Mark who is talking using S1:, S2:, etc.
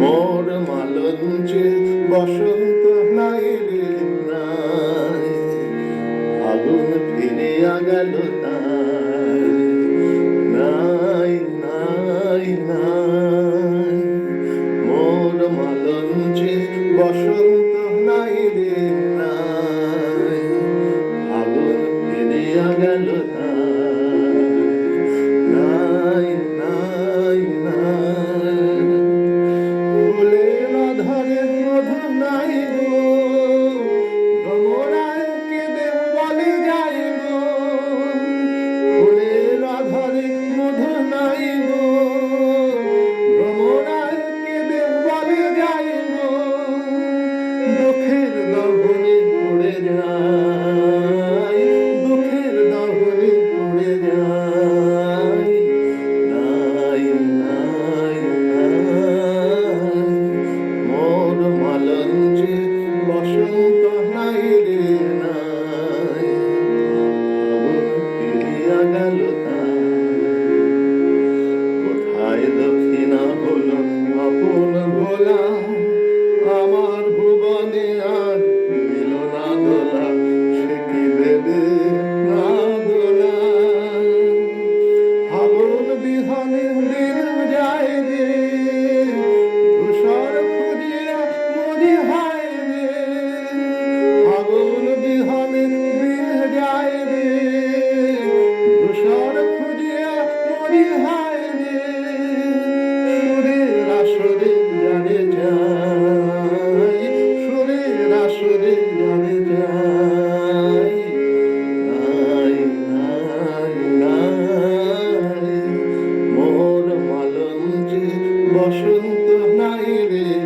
S1: মোর মালঞ্চে বসন্ত নাই আগুন ফিরিয়া গেল নাই নাই নাই। মোর মালঞ্চে বসন্ত নাই রে নাই আগুন ফিরিয়া নাই Amen.